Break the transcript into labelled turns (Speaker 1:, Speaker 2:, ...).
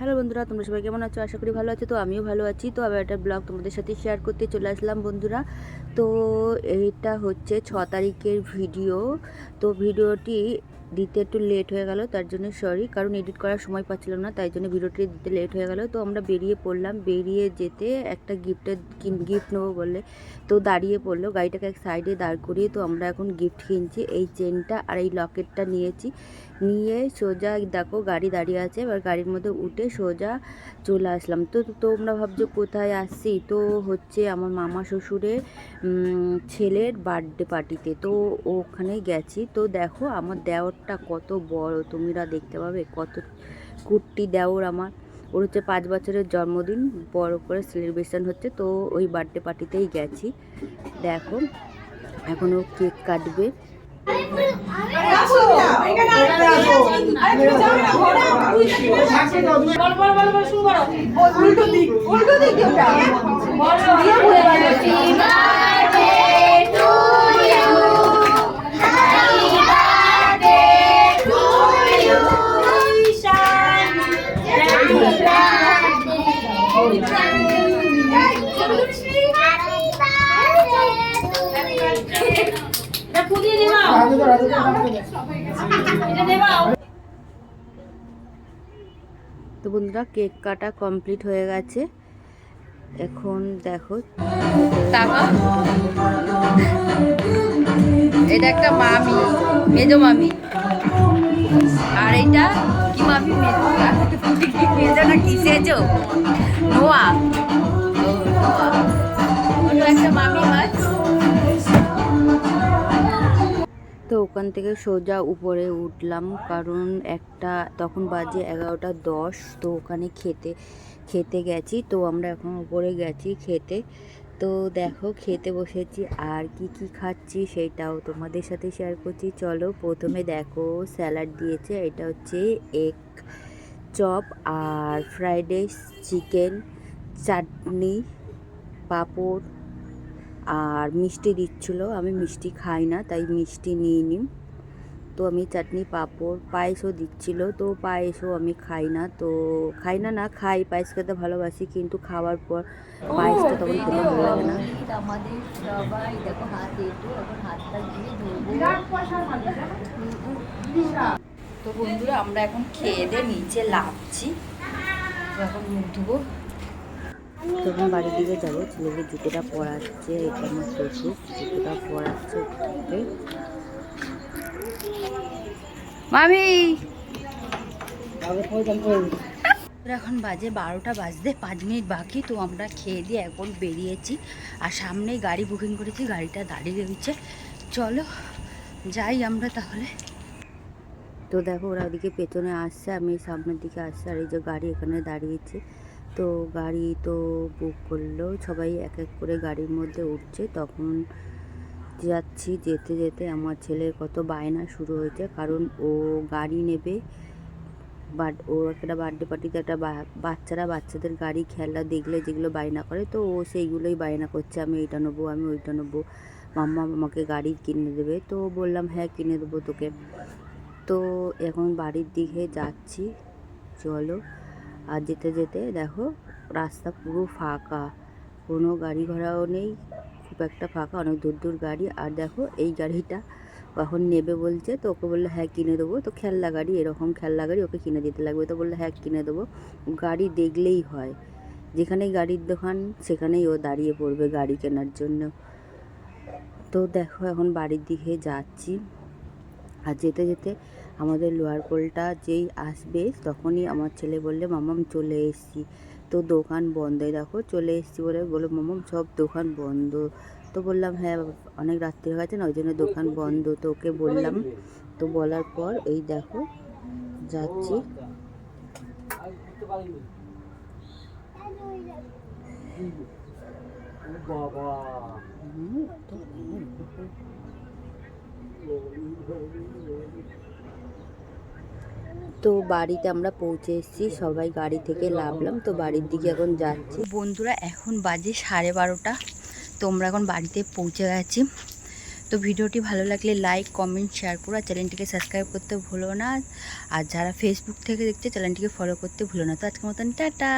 Speaker 1: Hello বন্ধুরা, তোমরা সবাই কেমন আছো? আশা করি ভালো আছো। তো আমিও ভালো আছি। তো আবার একটা ব্লগ তোমাদের সাথে শেয়ার করতে চলে আসলাম বন্ধুরা। তো এটা হচ্ছে ছ তারিখের ভিডিও। তো ভিডিওটি দিতে একটু লেট হয়ে গেল, তার জন্য সরি কারণ এডিট করার সময় পাচ্ছিলাম না, তাই জন্য ভিডিওটি দিতে লেট হয়ে গেল। তো আমরা বেরিয়ে পড়লাম, বেরিয়ে যেতে একটা গিফটের গিফট নেব বললে তো দাঁড়িয়ে পড়ল, গাড়িটাকে এক সাইডে দাঁড় করিয়ে, তো আমরা এখন গিফট কিনছি, এই চেনটা আর এই লকেটটা নিয়েছি। নিয়ে সোজা দেখো গাড়ি দাঁড়িয়ে আছে, এবার গাড়ির মধ্যে উঠে সোজা চলে আসলাম। তো তোমরা ভাবছ কোথায় আসছি? তো হচ্ছে আমার মামা শ্বশুরের ছেলের বার্থডে পার্টিতে তো ওখানে গেছি। তো দেখো আমার দেওরটা কত বড় তোমরা দেখতে পাবে কত কুর্তি দেওর আমার ওর হচ্ছে পাঁচ বছরের জন্মদিন বড় করে সেলিব্রেশন হচ্ছে তো ওই বার্থডে পার্টিতেই গেছি দেখো এখন ও কেক কাটবে
Speaker 2: উল্টো দিক উল্টো দিক
Speaker 1: তো বন্ধুরা, কেক কাটা কমপ্লিট হয়ে গেছে। এখন দেখো
Speaker 3: এটা একটা মামি, মেজো মামি। আর এইটা কি মামি, মেজো? না কি, সেজো? নোয়া। একটা মামি মাছ।
Speaker 1: ওখান থেকে সোজা উপরে উঠলাম, কারণ একটা তখন বাজে এগারোটা দশ, তো ওখানে খেতে খেতে গেছি। তো আমরা এখন উপরে গেছি খেতে। তো দেখো খেতে বসেছি, আর কি কি খাচ্ছি সেটাও তোমাদের সাথে শেয়ার করছি। চলো প্রথমে দেখো স্যালাড দিয়েছে, এটা হচ্ছে এগ চপ আর ফ্রাইড রাইস চিকেন চাটনি, পাঁপড় আর মিষ্টি দিচ্ছিল। আমি মিষ্টি খাই না তাই মিষ্টি নিয়ে নিই তো আমি চাটনি পাঁপড় পায়েসও দিচ্ছিল। তো পায়েসও আমি খাই না তো খাই না না খাই। পায়েস খেতে ভালোবাসি কিন্তু খাওয়ার পর পায়েসটা তখন খেতে ভালো লাগে না।
Speaker 3: আমাদের সবাই দেখো হাত একটু এখন হাতটা দিয়ে ধরবো। তো বন্ধুরা আমরা এখন খেয়ে দিয়ে নিচে লাভছি এখন মুখ ধুবো।
Speaker 1: তখন বাড়ির দিকে যাব। ছেলেকে জুতোটা পরাচ্ছে এটা আমার শ্বশুর জুতোটা পরাচ্ছে
Speaker 3: মামি!
Speaker 1: এখন বাজে বারোটা বাজতে পাঁচ মিনিট বাকি তো আমরা খেয়ে দিয়ে এখন বেরিয়েছি। আর সামনেই গাড়ি বুকিং করেছি গাড়িটা দাঁড়িয়ে রয়েছে। চলো যাই আমরা তাহলে। তো দেখো ওরা ওদিকে পেছনে আসছে আমি সামনের দিকে আসছে আর এই যে গাড়ি এখানে দাঁড়িয়েছে। তো গাড়ি তো বুক করল। সবাই এক এক করে গাড়ির মধ্যে উঠছে। তখন যাচ্ছি যেতে যেতে আমার ছেলের কত বায়না শুরু হয়েছে। কারণ ও গাড়ি নেবে। বাট ও একটা বার্থডে পার্টিতে একটা বাচ্চারা বাচ্চাদের গাড়ি খেলা দেখলে যেগুলো বায়না করে, তো ও সেইগুলোই বায়না করছে। আমি এইটা নেব, আমি ওইটা নেব। মাম্মা আমাকে গাড়ি কিনে দেবে। তো বললাম হ্যাঁ কিনে দেবো তোকে। তো এখন বাড়ির দিকে যাচ্ছি। চলো। আর যেতে যেতে দেখো রাস্তা পুরো ফাঁকা। কোনো গাড়ি ঘোড়াও নেই, খুব একটা ফাঁকা, অনেক দূর দূর গাড়ি। আর দেখো এই গাড়িটা কখন নেবে বলছে তো, ওকে বলল হ্যাঁ কিনে দেবো। তো খেলনা গাড়ি, এরকম খেলনা গাড়ি ওকে কিনে দিতে লাগবে। তো বলল হ্যাঁ কিনে দেবো। গাড়ি দেখলেই হয়। যেখানেই গাড়ির দোকান, সেখানেই ও দাঁড়িয়ে পড়বে গাড়ি কেনার জন্য। তো দেখো এখন বাড়ির দিকে যাচ্ছি। আর যেতে যেতে আমাদের লোয়ার পোলটা যেই আসবে তখনই আমার ছেলে বললে মামাম চলে এসেছি। তো দোকান বন্ধ। দেখো চলে এসেছি বলে বলল মামাম সব দোকান বন্ধ। তো বললাম হ্যাঁ অনেক রাত্রি হয়ে গেছে না ওই জন্য দোকান বন্ধ। তো ওকে বললাম। তো বলার পর এই দেখো যাচ্ছি। হুম, তো বাড়িতে আমরা পৌঁছে এসেছি, সবাই গাড়ি থেকে নামলাম, তো বাড়ির দিকে এখন যাচ্ছি। বন্ধুরা, এখন বাজে সাড়ে বারোটা তো আমরা এখন বাড়িতে পৌঁছে গেছি। তো ভিডিওটি ভালো লাগলে লাইক কমেন্ট শেয়ার করো, আর চ্যানেলটিকে সাবস্ক্রাইব করতে ভুলো না। আর যারা ফেসবুক থেকে দেখছে, চ্যানেলটিকে ফলো করতে ভুলো না। তো আজকের মতন, টাটা!